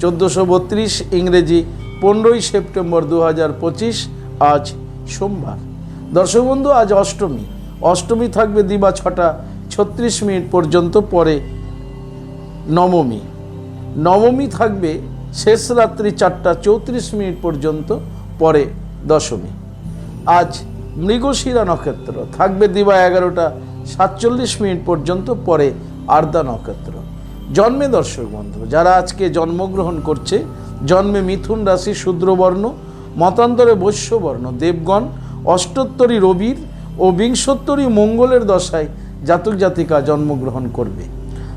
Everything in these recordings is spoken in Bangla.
চোদ্দোশো বত্রিশ ইংরেজি, পনেরোই সেপ্টেম্বর দু হাজার পঁচিশ, আজ সোমবার। দর্শক বন্ধু, আজ অষ্টমী। অষ্টমী থাকবে দিবা ছটা ছত্রিশ মিনিট পর্যন্ত পরে নবমী। নবমী থাকবে শেষ রাত্রি চারটা চৌত্রিশ মিনিট পর্যন্ত পরে দশমী। আজ মৃগশিরা নক্ষত্র। থাকবে দিবা এগারোটা সাতচল্লিশ মিনিট পর্যন্ত পরে আর্দা নক্ষত্র। জন্মে দর্শক বন্ধু, যারা আজকে জন্মগ্রহণ করছে, জন্মে মিথুন রাশি শূদ্রবর্ণ, মতান্তরে বৈশ্যবর্ণ, দেবগণ, অষ্টোত্তরী রবির ও বিংশোত্তরী মঙ্গলের দশায় জাতক জাতিকা জন্মগ্রহণ করবে।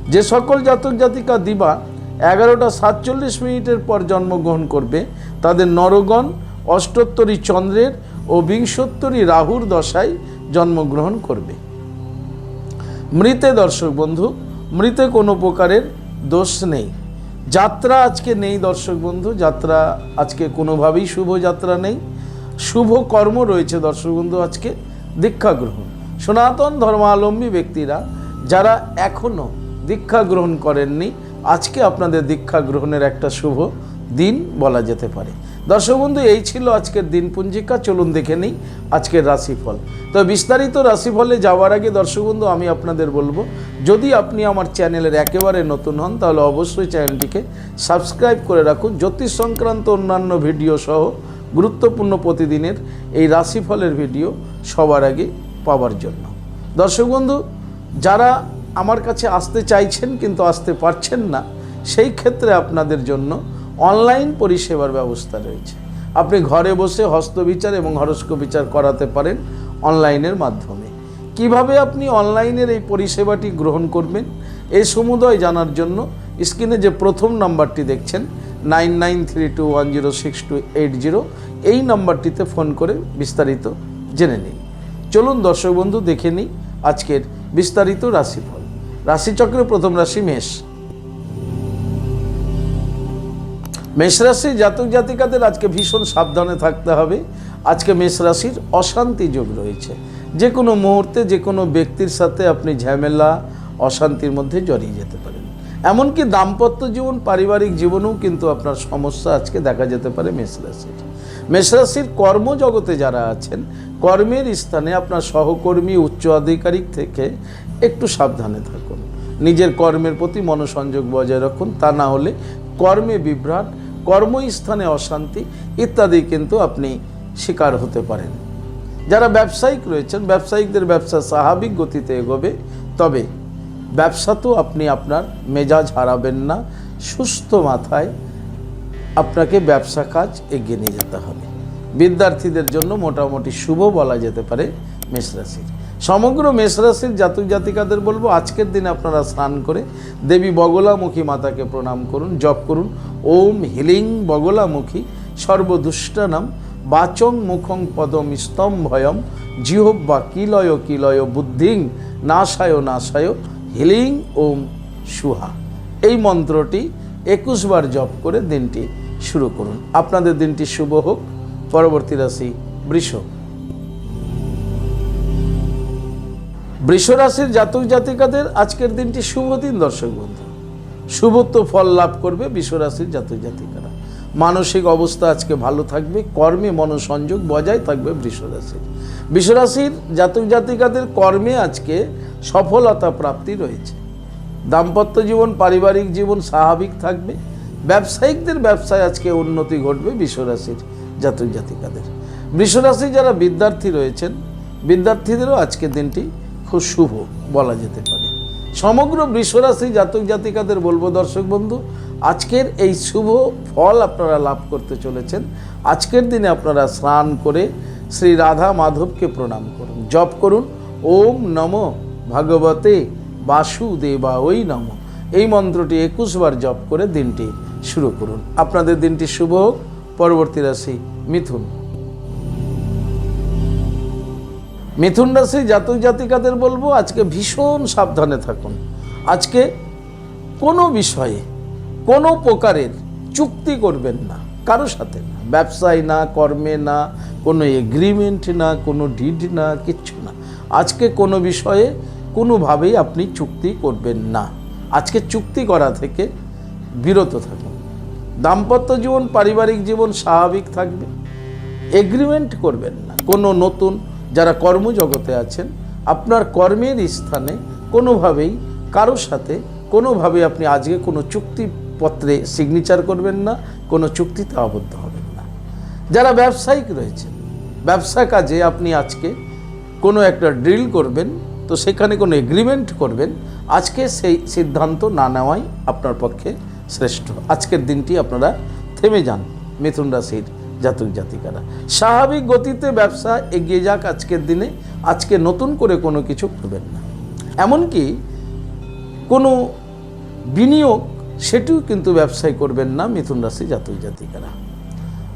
যে সকল জাতক জাতিকা দিবা এগারোটা সাতচল্লিশ মিনিটের পর জন্মগ্রহণ করবে, তাদের নরগণ, অষ্টোত্তরী চন্দ্রের ও বিংশোত্তরী রাহুর দশায় জন্মগ্রহণ করবে। মৃতে দর্শক বন্ধু মৃতে কোনো প্রকারের দোষ নেই। যাত্রা আজকে নেই দর্শক বন্ধু, যাত্রা আজকে কোনোভাবেই শুভ যাত্রা নেই। শুভ কর্ম রয়েছে দর্শক বন্ধু আজকে, দীক্ষা গ্রহণ। সনাতন ধর্মাবলম্বী ব্যক্তিরা যারা এখনও দীক্ষা গ্রহণ করেননি, আজকে আপনাদের দীক্ষা গ্রহণের একটা শুভ দিন বলা যেতে পারে। দর্শক বন্ধু, এই ছিল আজকের দিন পঞ্জিকা। চলুন দেখে নিই আজকের রাশিফল। তো বিস্তারিত রাশিফলে যাওয়ার আগে দর্শক বন্ধু, আমি আপনাদের বলব, যদি আপনি আমার চ্যানেলের একেবারে নতুন হন, তাহলে অবশ্যই চ্যানেলটিকে সাবস্ক্রাইব করে রাখুন। জ্যোতিষ সংক্রান্ত অন্যান্য ভিডিও সহ গুরুত্বপূর্ণ প্রতিদিনের এই রাশিফলের ভিডিও সবার আগে পাওয়ার জন্য। দর্শক বন্ধু, যারা আমার কাছে আসতে চাইছেন কিন্তু আসতে পারছেন না, সেই ক্ষেত্রে আপনাদের জন্য অনলাইন পরিষেবার ব্যবস্থা রয়েছে। আপনি ঘরে বসে হস্তবিচার এবং হরস্কোপ বিচার করাতে পারেন অনলাইনের মাধ্যমে। কীভাবে আপনি অনলাইনের এই পরিষেবাটি গ্রহণ করবেন এই সমুদয় জানার জন্য স্ক্রিনে যে প্রথম নাম্বারটি দেখছেন, nine nine three two one zero six two eight zero, এই নাম্বারটিতে ফোন করে বিস্তারিত জেনে নিন। চলুন দর্শক বন্ধু, দেখে নিই আজকের বিস্তারিত রাশিফল। রাশিচক্রের প্রথম রাশি মেষ। মেষ রাশির জাতক জাতিকাদের আজকে ভীষণ সাবধানে থাকতে হবে। আজকে মেষ রাশির অশান্তি যোগ রয়েছে। যে কোনো মুহূর্তে যে কোনো ব্যক্তির সাথে আপনি ঝামেলা, অশান্তির মধ্যে জড়িয়ে যেতে পারেন। এমনকি দাম্পত্য জীবন, পারিবারিক জীবনেও কিন্তু আপনার সমস্যা আজকে দেখা যেতে পারে মেষ রাশির। মেষ রাশির কর্মজগতে যারা আছেন, কর্মের স্থানে আপনার সহকর্মী, উচ্চ আধিকারিক থেকে একটু সাবধানে থাকুন। নিজের কর্মের প্রতি মনোসংযোগ বজায় রাখুন। তা না হলে কর্মে বিভ্রাট, কর্মস্থানে অশান্তি ইত্যাদি কিন্তু আপনি শিকার হতে পারেন। যারা ব্যবসায়িক রয়েছেন, ব্যবসায়িকদের ব্যবসা স্বাভাবিক গতিতে এগোবে, তবে ব্যবসা তো আপনি আপনার মেজাজ হারাবেন না, সুস্থ মাথায় আপনাকে ব্যবসা কাজ এগিয়ে নিয়ে যেতে হবে। বিদ্যার্থীদের জন্য মোটামুটি শুভ বলা যেতে পারে মেষরাশির সমগ্র মেষরাশির জাতক জাতিকাদের বলব, আজকের দিনে আপনারা স্নান করে দেবী বগলামুখী মাতাকে প্রণাম করুন, জপ করুন। ওম হিলিং বগলামুখী, সর্বদুষ্টানাম বাচং মুখং পদম স্তম্ভয়ম জিহব্বা কিলয় কিলয় বুদ্ধিং, নাশায় নাশায় হিলিং ওম সুহা। এই মন্ত্রটি একুশ বার জপ করে দিনটি শুরু করুন। আপনাদের দিনটি শুভ হোক। পরবর্তী রাশি বৃষ। বৃষ রাশির জাতক জাতিকাদের আজকের দিনটি শুভ দিন, দর্শক বন্ধু। শুভত্ব ফল লাভ করবে বৃষ রাশির জাতক জাতিকারা। মানসিক অবস্থা আজকে ভালো থাকবে, কর্মে মনোসংযোগ বজায় থাকবে বৃষ রাশির বৃষ জাতক জাতিকাদের কর্মে আজকে সফলতা প্রাপ্তি রয়েছে। দাম্পত্য জীবন, পারিবারিক জীবন স্বাভাবিক থাকবে। ব্যবসায়িকদের ব্যবসায় আজকে উন্নতি ঘটবে বিশ্বরাশির জাতক জাতিকাদের। বৃষরাশি যারা বিদ্যার্থী রয়েছেন, বিদ্যার্থীদেরও আজকের দিনটি খুব শুভ বলা যেতে পারে। সমগ্র বৃষরাশি জাতক জাতিকাদের বলব দর্শক বন্ধু, আজকের এই শুভ ফল আপনারা লাভ করতে চলেছেন। আজকের দিনে আপনারা স্নান করে শ্রী রাধা মাধবকে প্রণাম করুন। জপ করুন। ওম নম ভগবতে বাসুদেবা ওই নম। এই মন্ত্রটি একুশ বার জপ করে দিনটি শুরু করুন। আপনাদের দিনটি শুভ হোক। পরবর্তী রাশি মিথুন। মিথুন রাশি জাতক জাতিকাদের বলব, আজকে ভীষণ সাবধানে থাকুন। আজকে কোনো বিষয়ে, কোনো প্রকারের চুক্তি করবেন না, কারও সাথে না। ব্যবসায় না, কর্মে না, কোনো এগ্রিমেন্ট না, কোনো ডিড না, কিচ্ছু না। আজকে কোনো বিষয়ে কোনোভাবেই আপনি চুক্তি করবেন না। আজকে চুক্তি করা থেকে বিরত থাকুন। দাম্পত্য জীবন, পারিবারিক জীবন স্বাভাবিক থাকবে। এগ্রিমেন্ট করবেন না। কোনো নতুন যারা কর্মজগতে আছেন, আপনার কর্মের স্থানে কোনোভাবেই কারোর সাথে কোনোভাবে আপনি আজকে কোনো চুক্তিপত্রে সিগনেচার করবেন না, কোনো চুক্তিতে আবদ্ধ হবেন না। যারা ব্যবসায়িক রয়েছেন, ব্যবসা কাজে আপনি আজকে কোনো একটা ড্রিল করবেন, তো সেখানে কোনো এগ্রিমেন্ট করবেন, আজকে সেই সিদ্ধান্ত না নেওয়াই আপনার পক্ষে শ্রেষ্ঠ। আজকের দিনটি আপনারা থেমে যান, মিথুন রাশির জাতক জাতিকারা। স্বাভাবিক গতিতে ব্যবসা এগিয়ে যাক আজকের দিনে, আজকে নতুন করে কোনো কিছু করবেন না। এমনকি কোনো বিনিয়োগ সেটিও কিন্তু ব্যবসায় করবেন না মিথুন রাশি জাতক জাতিকারা।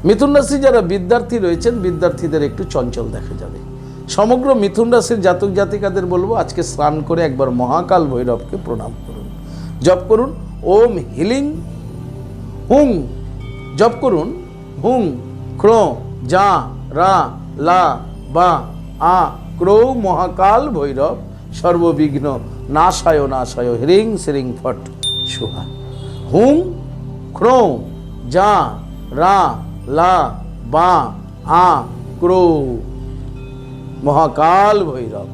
মিথুন রাশি যারা বিদ্যার্থী রয়েছেন, বিদ্যার্থীদের একটু চঞ্চল দেখা যাবে। সমগ্র মিথুন রাশির জাতক জাতিকাদের বলব, আজকে স্নান করে একবার মহাকাল ভৈরবকে প্রণাম করুন। জপ করুন, ওম হিলিং হুং। জপ করুন, হুং। ক্র, যা, রা, লা, বা, আ, ক্রৌ, মহাকাল, ভৈরব, সর্ববিঘ্ন, নাশায় নাশায় হ্রিং শ্রিং ফট, সুহা। হুং, ক্রৌ, যা, রা, লা, বা, আ, ক্রৌ, মহাকাল, ভৈরব,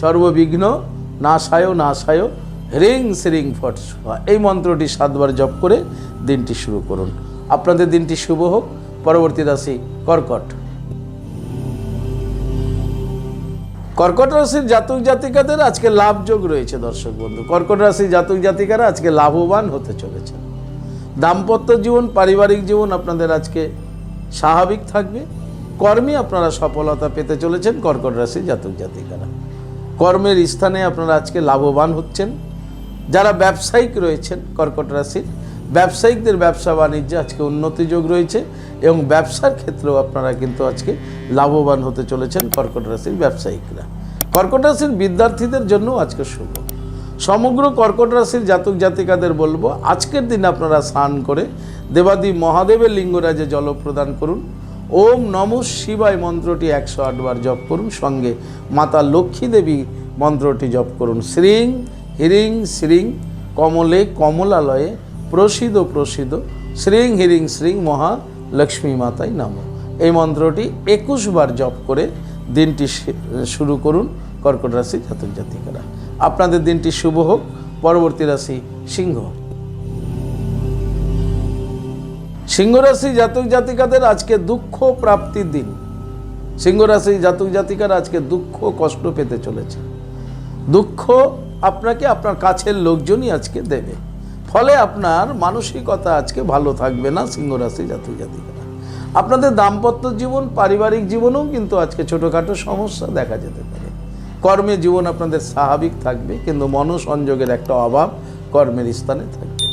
সর্ববিঘ্ন, নাশায় নাশায় হ্রিং শ্রিং ফট, সুহা। এই মন্ত্রটি সাতবার জপ করে দিনটি শুরু করুন। আপনাদের দিনটি শুভ হোক। পরবর্তী রাশি কর্কট। কর্কট রাশির জাতক জাতিকাদের আজকে লাভযোগ রয়েছে দর্শক বন্ধু। কর্কট রাশির জাতক জাতিকারা আজকে লাভবান হতে চলেছে। দাম্পত্য জীবন, পারিবারিক জীবন আপনাদের আজকে স্বাভাবিক থাকবে। কর্মে আপনারা সফলতা পেতে চলেছেন কর্কট রাশির জাতক জাতিকারা। কর্মের স্থানে আপনারা আজকে লাভবান হচ্ছেন। যারা ব্যবসায়িক রয়েছেন কর্কট রাশির, ব্যবসায়িকদের ব্যবসা বাণিজ্যে আজকে উন্নতি যোগ রয়েছে। এবং ব্যবসার ক্ষেত্রেও আপনারা কিন্তু আজকে লাভবান হতে চলেছেন কর্কট রাশির ব্যবসায়িকরা। কর্কট রাশির বিদ্যার্থীদের জন্য আজকে শুভ। সমগ্র কর্কট রাশির জাতক জাতিকাদের বলব, আজকের দিন আপনারা স্নান করে দেবাদি মহাদেবের লিঙ্গরাজে জল প্রদান করুন। ওম নম শিবায় মন্ত্রটি একশো আটবার জপ করুন, সঙ্গে মাতা লক্ষ্মী দেবী মন্ত্রটি জপ করুন। শ্রীং, হিরিং, শ্রীং, কমলে কমলালয়ে প্রসিদ প্রসিদ শ্রীং, হিরিং, শ্রীং মহা লক্ষ্মী মাতাই নাম। এই মন্ত্রটি একুশ বার জপ করে দিনটি শুরু করুন কর্কট রাশি জাতক জাতিকারা। আপনাদের দিনটি শুভ হোক, পরবর্তী রাশি সিংহ সিংহ রাশি জাতক জাতিকাদের আজকে দুঃখ প্রাপ্তির দিন। সিংহ রাশি জাতক জাতিকারা আজকে দুঃখ, কষ্ট পেতে চলেছে। দুঃখ আপনাকে আপনার কাছের লোকজনই আজকে দেবে। ফলে আপনার মানসিকতা আজকে ভালো থাকবে না সিংহ রাশি জাতক জাতিকারা। আপনাদের দাম্পত্য জীবন, পারিবারিক জীবনেও কিন্তু আজকে ছোটোখাটো সমস্যা দেখা যেতে পারে। কর্মে জীবন আপনাদের স্বাভাবিক থাকবে, কিন্তু মনসংযোগের একটা অভাব কর্মের স্থানে থাকবে।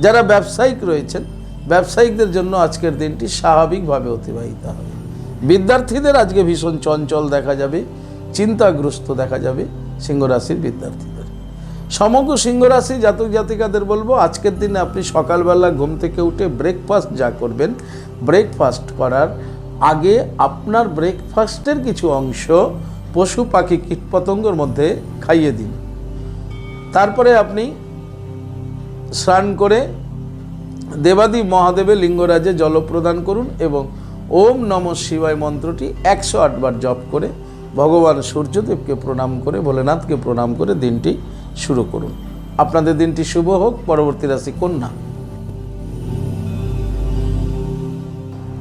যারা ব্যবসায়িক রয়েছেন, ব্যবসায়িকদের জন্য আজকের দিনটি স্বাভাবিকভাবে অতিবাহিত হবে। বিদ্যার্থীদের আজকে ভীষণ চঞ্চল দেখা যাবে, চিন্তাগ্রস্ত দেখা যাবে, সিংহরাশির বিদ্যার্থীদের। সমগ্র সিংহরাশি জাতক জাতিকাদের বলব, আজকের দিনে আপনি সকালবেলা ঘুম থেকে উঠে ব্রেকফাস্ট যা করবেন ব্রেকফাস্ট করার আগে আপনার ব্রেকফাস্টের কিছু অংশ পশু পাখি কীটপতঙ্গর মধ্যে খাইয়ে দিন। তারপরে আপনি স্নান করে দেবাদি মহাদেবে লিঙ্গরাজে জল প্রদান করুন এবং ওম নম শিবায় মন্ত্রটি একশো আটবার জপ করে ভগবান সূর্যদেবকে প্রণাম করে, ভোলেনাথকে প্রণাম করে দিনটি শুরু করুন। আপনাদের দিনটি শুভ হোক, পরবর্তী রাশি কন্যা।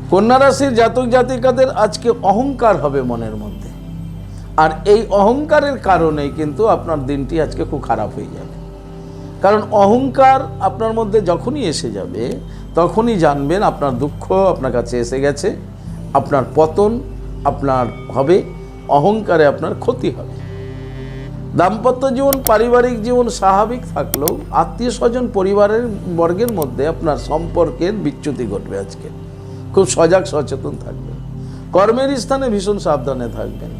কন্যা রাশির জাতক জাতিকাদের আজকে অহংকার হবে মনের মধ্যে। আর এই অহংকারের কারণেই কিন্তু আপনার দিনটি আজকে খুব খারাপ হয়ে যাবে। কারণ অহংকার আপনার মধ্যে যখনই এসে যাবে, তখনই জানবেন আপনার দুঃখ আপনার কাছে এসে গেছে, আপনার পতন আপনার হবে, অহংকারে আপনার ক্ষতি হবে। দাম্পত্য জীবন, পারিবারিক জীবন, স্বাভাবিক থাকলেও আত্মীয় স্বজন পরিবারের বর্গের মধ্যে আপনার সম্পর্কের বিচ্যুতি ঘটবে আজকে। খুব সজাগ, সচেতন থাকবেন। কর্মের স্থানে ভীষণ সাবধানে থাকবেন।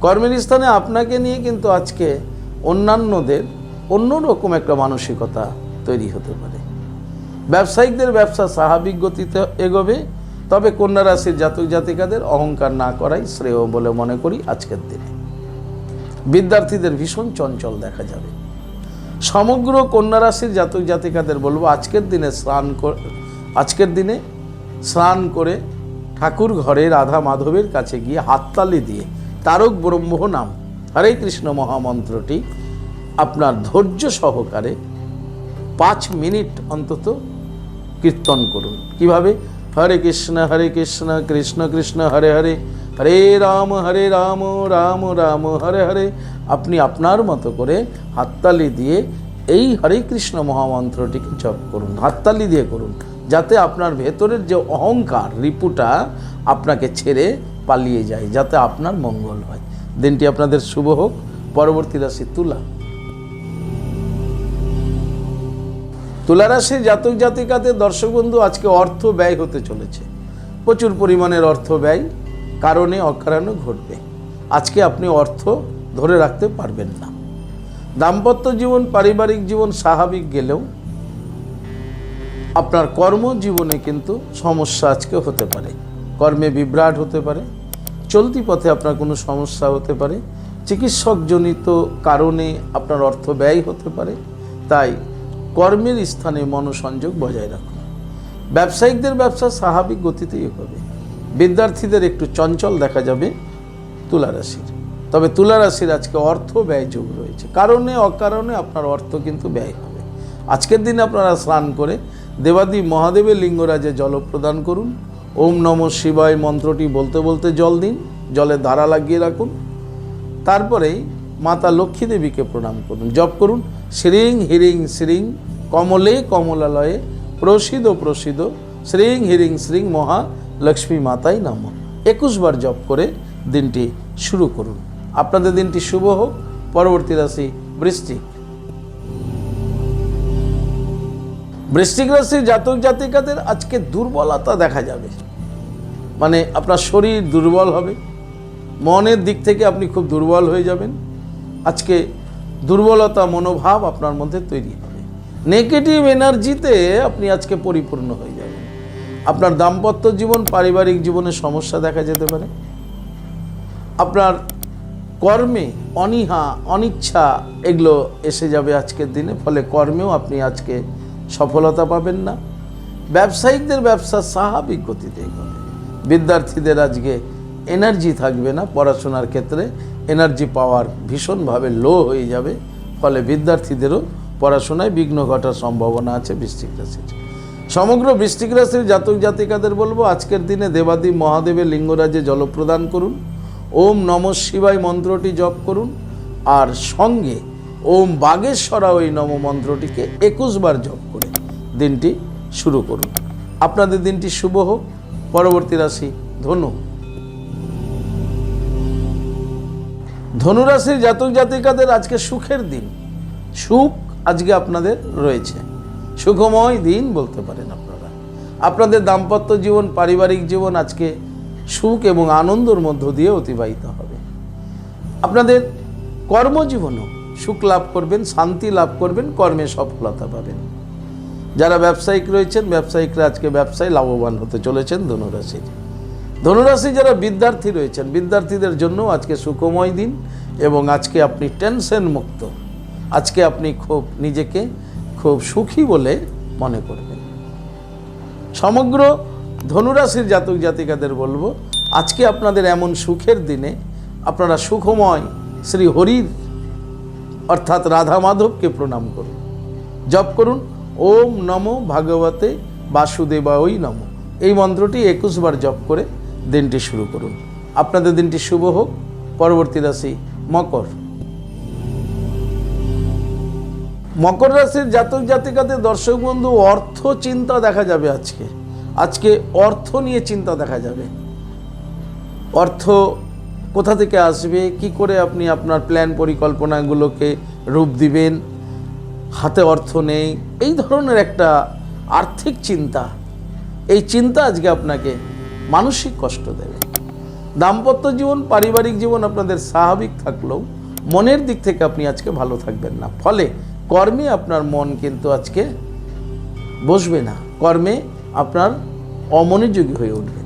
কর্মের স্থানে আপনাকে নিয়ে কিন্তু আজকে অন্যান্যদের অন্যরকম একটা মানসিকতা তৈরি হতে পারে। ব্যবসায়িকদের ব্যবসা স্বাভাবিক গতিতে এগোবে, তবে কন্যা রাশির জাতক জাতিকাদের অহংকার না করাই শ্রেয় বলে মনে করি আজকের দিনে। বিদ্যার্থীদের ভীষণ চঞ্চল দেখা যাবে। সমগ্র কন্যা রাশির জাতক জাতিকাদের বলব, আজকের দিনে স্নান আজকের দিনে স্নান করে ঠাকুর ঘরে রাধা মাধবের কাছে গিয়ে হাততালি দিয়ে তারক ব্রহ্ম নাম, হরে কৃষ্ণ মহামন্ত্রটি আপনার ধৈর্য সহকারে পাঁচ মিনিট অন্তত কীর্তন করুন। কীভাবে? হরে কৃষ্ণ হরে কৃষ্ণ কৃষ্ণ কৃষ্ণ, হরে হরে। হরে রাম হরে রাম রাম রাম, হরে হরে। আপনি আপনার মতো করে হাততালি দিয়ে এই হরে কৃষ্ণ মহামন্ত্রটিকে জপ করুন, হাততালি দিয়ে করুন, যাতে আপনার ভেতরের যে অহংকার, রিপুটা আপনাকে ছেড়ে পালিয়ে যায়, যাতে আপনার মঙ্গল হয়। দিনটি আপনাদের শুভ হোক। পরবর্তী রাশি তুলা। তুলারাশির জাতক জাতিকাদের দর্শক বন্ধু, আজকে অর্থ ব্যয় হতে চলেছে। প্রচুর পরিমাণের অর্থ ব্যয়। কারণে অকারণে ঘটবে। আজকে আপনি অর্থ ধরে রাখতে পারবেন না। দাম্পত্য জীবন, পারিবারিক জীবন স্বাভাবিক গেলেও আপনার কর্মজীবনে কিন্তু সমস্যা আজকে হতে পারে। কর্মে বিভ্রাট হতে পারে। চলতি পথে আপনার কোনো সমস্যা হতে পারে। চিকিৎসকজনিত কারণে আপনার অর্থ ব্যয় হতে পারে। তাই কর্মের স্থানে মনোসংযোগ বজায় রাখুন। ব্যবসায়িকদের ব্যবসা স্বাভাবিক গতিতেই হবে বিদ্যার্থীদের একটু চঞ্চল দেখা যাবে তুলা রাশির। তবে তুলা রাশির আজকে অর্থ ব্যয় যোগ রয়েছে। কারণে, অকারণে আপনার অর্থ কিন্তু ব্যয় হবে। আজকের দিনে আপনারা স্নান করে দেবাদি মহাদেবের লিঙ্গরাজে জল প্রদান করুন। ওম নম শিবায় মন্ত্রটি বলতে বলতে জল দিন, জলে ধারা লাগিয়ে রাখুন। তারপরেই মাতা লক্ষ্মী দেবীকে প্রণাম করুন, জপ করুন। শ্রীং হিরিং শ্রীং কমলে কমলালয়ে প্রসিদ প্রসিদ শ্রীং হিরিং শ্রীং মহা লক্ষ্মী মাতাই নাম। একুশ বার জপ করে দিনটি শুরু করুন। আপনাদের দিনটি শুভ হোক। পরবর্তী রাশি বৃষ্টিক বৃশ্চিক রাশির জাতক জাতিকাদের আজকে দুর্বলতা দেখা যাবে। মানে আপনার শরীর দুর্বল হবে। মনের দিক থেকে আপনি খুব দুর্বল হয়ে যাবেন। আজকে দুর্বলতা মনোভাব আপনার মধ্যে তৈরি হবে। নেগেটিভ এনার্জিতে আপনি আজকে পরিপূর্ণ হয়ে আপনার দাম্পত্য জীবন পারিবারিক জীবনে সমস্যা দেখা যেতে পারে। আপনার কর্মে অনীহা, অনিচ্ছা এগুলো এসে যাবে আজকের দিনে, ফলে কর্মেও আপনি আজকে সফলতা পাবেন না। ব্যবসায়িকদের ব্যবসা স্বাভাবিক গতিতে এগোবে। বিদ্যার্থীদের আজকে এনার্জি থাকবে না পড়াশোনার ক্ষেত্রে। এনার্জি পাওয়ার ভীষণভাবে লো হয়ে যাবে, ফলে বিদ্যার্থীদেরও পড়াশোনায় বিঘ্ন ঘটার সম্ভাবনা আছে রাশির। সমগ্র বৃশ্চিক রাশির জাতক জাতিকাদের বলব, আজকের দিনে দেবাদি মহাদেবের লিঙ্গরাজে জলপ্রদান করুন, ওম নম শিবায় মন্ত্রটি জপ করুন, আর সঙ্গে ওম বাগেশ্বরা ওই নম মন্ত্রটিকে একুশ বার জপ করে দিনটি শুরু করুন। আপনাদের দিনটি শুভ হোক, পরবর্তী রাশি ধনু। ধনুরাশির জাতক জাতিকাদের আজকে সুখের দিন, সুখ আজকে আপনাদের রয়েছে। সুখময় দিন বলতে পারেন আপনারা। আপনাদের দাম্পত্য জীবন, পারিবারিক জীবন আজকে সুখ এবং আনন্দর মধ্য দিয়ে অতিবাহিত হবে। আপনাদের কর্মজীবনও সুখ লাভ করবেন, শান্তি লাভ করবেন, কর্মে সফলতা পাবেন। যারা ব্যবসায়িক রয়েছেন, ব্যবসায়িকরা আজকে ব্যবসায় লাভবান হতে চলেছেন ধনুরাশির। ধনুরাশি যারা বিদ্যার্থী রয়েছেন, বিদ্যার্থীদের জন্য আজকে সুখময় দিন এবং আজকে আপনি টেনশন মুক্ত। আজকে আপনি খুব নিজেকে খুব সুখী বলে মনে করবেন সমগ্র ধনুরাশির জাতক জাতিকাদের বলব, আজকে আপনাদের এমন সুখের দিনে আপনারা সুখময় শ্রী হরির অর্থাৎ রাধা মাধবকে প্রণাম করুন। জপ করুন, ওম নমো ভাগবতে বাসুদেবাই নম। এই মন্ত্রটি একুশ বার জপ করে দিনটি শুরু করুন। আপনাদের দিনটি শুভ হোক। পরবর্তী রাশি মকর। মকর রাশির জাতক জাতিকাদের দর্শক বন্ধু, অর্থ চিন্তা দেখা যাবে আজকে। আজকে অর্থ নিয়ে চিন্তা দেখা যাবে। অর্থ কোথা থেকে আসবে? কি করে আপনি আপনার প্ল্যান পরিকল্পনাগুলোকে রূপ দিবেন? হাতে অর্থ নেই। এই ধরনের একটা আর্থিক চিন্তা। এই চিন্তা আজকে আপনাকে মানসিক কষ্ট দেবে। দাম্পত্য জীবন, পারিবারিক জীবন আপনাদের স্বাভাবিক থাকলেও মনের দিক থেকে আপনি আজকে ভালো থাকবেন না। ফলে কর্মে আপনার মন কিন্তু আজকে বসবে না। কর্মে আপনার অমনোযোগী হয়ে উঠবে।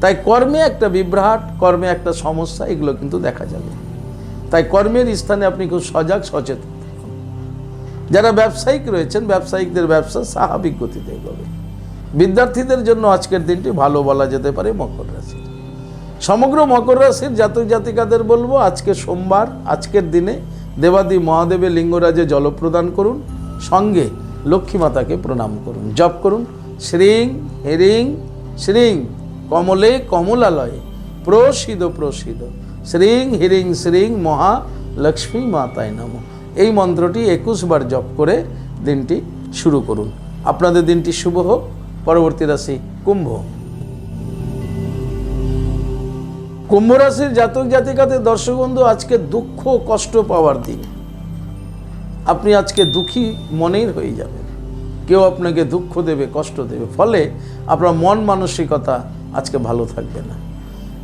তাই কর্মে একটা বিভ্রাট, কর্মে একটা সমস্যা, এগুলো কিন্তু দেখা যাবে। তাই কর্মের স্থানে আপনি খুব সজাগ, সচেতন যারা ব্যবসায়িক রয়েছেন, ব্যবসায়িকদের ব্যবসা স্বাভাবিক গতিতে এগোবে। বিদ্যার্থীদের জন্য আজকের দিনটি ভালো বলা যেতে পারে মকর রাশি। সমগ্র মকর রাশির জাতক জাতিকাদের বলব, আজকে সোমবার, আজকের দিনে দেবাদি মহাদেবের লিঙ্গরাজে জল প্রদান করুন, সঙ্গে লক্ষ্মী মাতাকে প্রণাম করুন, জপ করুন। শ্রীং, হেরিং, শ্রীং, কমলে কমলালয়ে প্রসিদ প্রসিদ শ্রীং, হিরিং, শ্রীং, মহা লক্ষ্মী মাতায় নম। এই মন্ত্রটি একুশ বার জপ করে দিনটি শুরু করুন। আপনাদের দিনটি শুভ হোক। পরবর্তী রাশি কুম্ভ। কুম্ভ রাশির জাতক জাতিকাদের দর্শক বন্ধু, আজকে দুঃখ কষ্ট পাওয়ার দিন। আপনি আজকে দুঃখী মনের হয়ে যাবেন। কেউ আপনাকে দুঃখ দেবে, কষ্ট দেবে, ফলে আপনার মন মানসিকতা আজকে ভালো থাকবে না।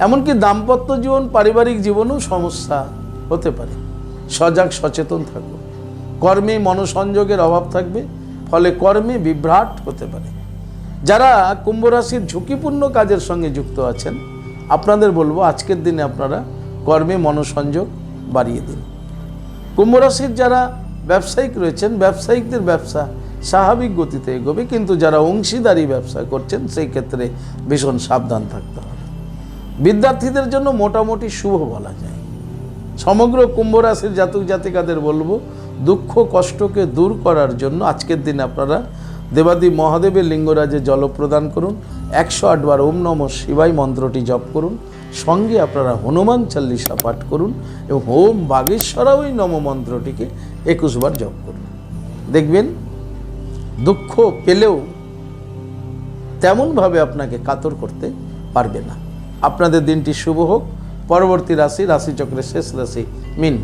এমনকি দাম্পত্য জীবন, পারিবারিক জীবনেও সমস্যা হতে পারে। সজাগ, সচেতন থাকুন কর্মে মনসংযোগের অভাব থাকবে, ফলে কর্মে বিভ্রাট হতে পারে। যারা কুম্ভ রাশির ঝুঁকিপূর্ণ কাজের সঙ্গে যুক্ত আছেন আপনাদের বলব, আজকের দিনে আপনারা কর্মে মনসংযোগ বাড়িয়ে দিন। কুম্ভ রাশির যারা ব্যবসায়িক রয়েছেন, ব্যবসায়িকদের ব্যবসা স্বাভাবিক গতিতে এগোবে, কিন্তু যারা অংশীদারি ব্যবসা করছেন, সেই ক্ষেত্রে ভীষণ সাবধান থাকতে হবে। বিদ্যার্থীদের জন্য মোটামুটি শুভ বলা যায়। সমগ্র কুম্ভ রাশির জাতক জাতিকাদের বলব দুঃখ কষ্টকে দূর করার জন্য আজকের দিনে আপনারা দেবাদি মহাদেবের লিঙ্গরাজে জল প্রদান করুন। একশো আটবার ওম নম শিবাই মন্ত্রটি জপ করুন। সঙ্গে আপনারা হনুমান চাল্লিশা পাঠ করুন এবং ওম বাগেশ্বরাও ওই নম মন্ত্রটিকে একুশবার জপ করুন। দেখবেন, দুঃখ পেলেও তেমনভাবে আপনাকে কাতর করতে পারবে না। আপনাদের দিনটি শুভ হোক। পরবর্তী রাশি, রাশিচক্রের শেষ রাশি, মিন।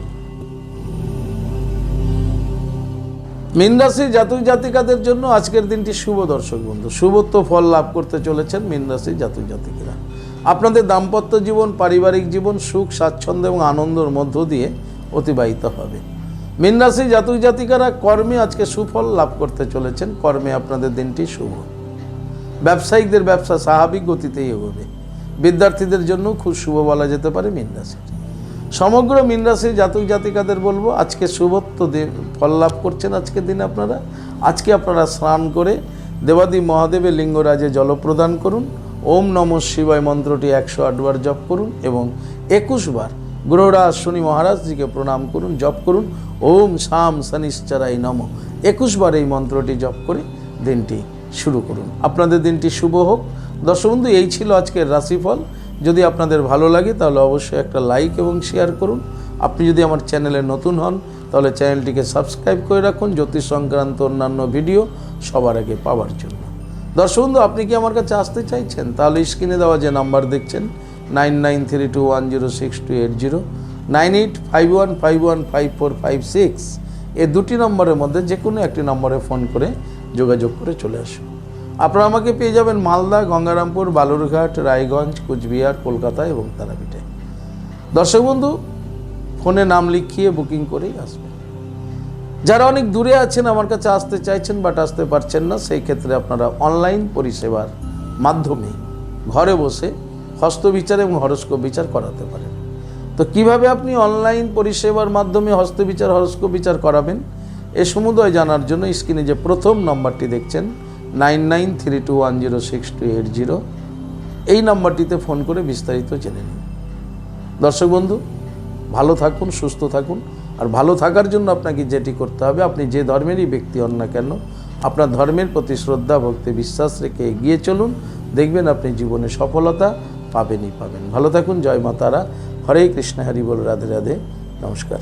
মিন রাশির জাতক জাতিকাদের জন্য আজকের দিনটি শুভ দর্শক বন্ধু। শুভত্ব ফল লাভ করতে চলেছেন মিন রাশির জাতক জাতিকেরা। আপনাদের দাম্পত্য জীবন, পারিবারিক জীবন সুখ, স্বাচ্ছন্দ্য এবং আনন্দের মধ্য দিয়ে অতিবাহিত হবে। মিন রাশির জাতক জাতিকারা কর্মে আজকে সুফল লাভ করতে চলেছেন। কর্মে আপনাদের দিনটি শুভ। ব্যবসায়িকদের ব্যবসা স্বাভাবিক গতিতেই এগোবে। বিদ্যার্থীদের জন্য খুব শুভ বলা যেতে পারে মিন রাশির সমগ্র মিন রাশির জাতক জাতিকাদের বলব, আজকে শুভত্ব ফল লাভ করছেন আজকের দিনে আপনারা। আজকে আপনারা স্নান করে দেবাদি মহাদেবের লিঙ্গরাজে জল প্রদান করুন। ওম নম শিবায় মন্ত্রটি একশো আটবার জপ করুন এবং একুশ বার গ্রহরাজ শনি মহারাজজিকে প্রণাম করুন, জপ করুন। ওম শাম শনিশ্চরাই নম। একুশ বার এই মন্ত্রটি জপ করে দিনটি শুরু করুন। আপনাদের দিনটি শুভ হোক। দর্শক বন্ধু, এই ছিল আজকের রাশিফল। যদি আপনাদের ভালো লাগে, তাহলে অবশ্যই একটা লাইক এবং শেয়ার করুন। আপনি যদি আমার চ্যানেলে নতুন হন, তাহলে চ্যানেলটিকে সাবস্ক্রাইব করে রাখুন, জ্যোতিষ সংক্রান্ত অন্যান্য ভিডিও সবার আগে পাওয়ার জন্য। দর্শক বন্ধু, আপনি কি আমার কাছে আসতে চাইছেন? তাহলে স্ক্রিনে দেওয়া যে নাম্বার দেখছেন nine nine three two one zero six two eight zero nine eight five one five one five four five six এই দুটি নম্বরের মধ্যে যে কোনো একটি নম্বরে ফোন করে যোগাযোগ করে চলে আসুন। আপনারা আমাকে পেয়ে যাবেন মালদা, গঙ্গারামপুর, বালুরঘাট, রায়গঞ্জ, কুচবিহার, কলকাতা এবং তারাপীঠে। দর্শক বন্ধু, ফোনে নাম লিখিয়ে বুকিং করেই আসবেন। যারা অনেক দূরে আছেন, আমার কাছে আসতে চাইছেন বাট আসতে পারছেন না, সেই ক্ষেত্রে আপনারা অনলাইন পরিষেবার মাধ্যমে ঘরে বসে হস্তবিচার এবং হরস্কোপ বিচার করাতে পারেন। তো কীভাবে আপনি অনলাইন পরিষেবার মাধ্যমে হস্তবিচার, হরস্কোপ বিচার করাবেন, এ সমুদয় জানার জন্য স্ক্রিনে যে প্রথম নম্বরটি দেখছেন nine nine three two one zero six two eight zero. এই নাম্বারটিতে ফোন করে বিস্তারিত জেনে নিন। দর্শক বন্ধু, ভালো থাকুন, সুস্থ থাকুন। আর ভালো থাকার জন্য আপনাকে যেটি করতে হবে, আপনি যে ধর্মেরই ব্যক্তি হন না কেন, আপনার ধর্মের প্রতি শ্রদ্ধা, ভক্তি, বিশ্বাস রেখে এগিয়ে চলুন। দেখবেন আপনি জীবনে সফলতা পাবেনই পাবেন। ভালো থাকুন, জয় মাতারা হরে কৃষ্ণ, হরি বল, রাধে রাধে। নমস্কার।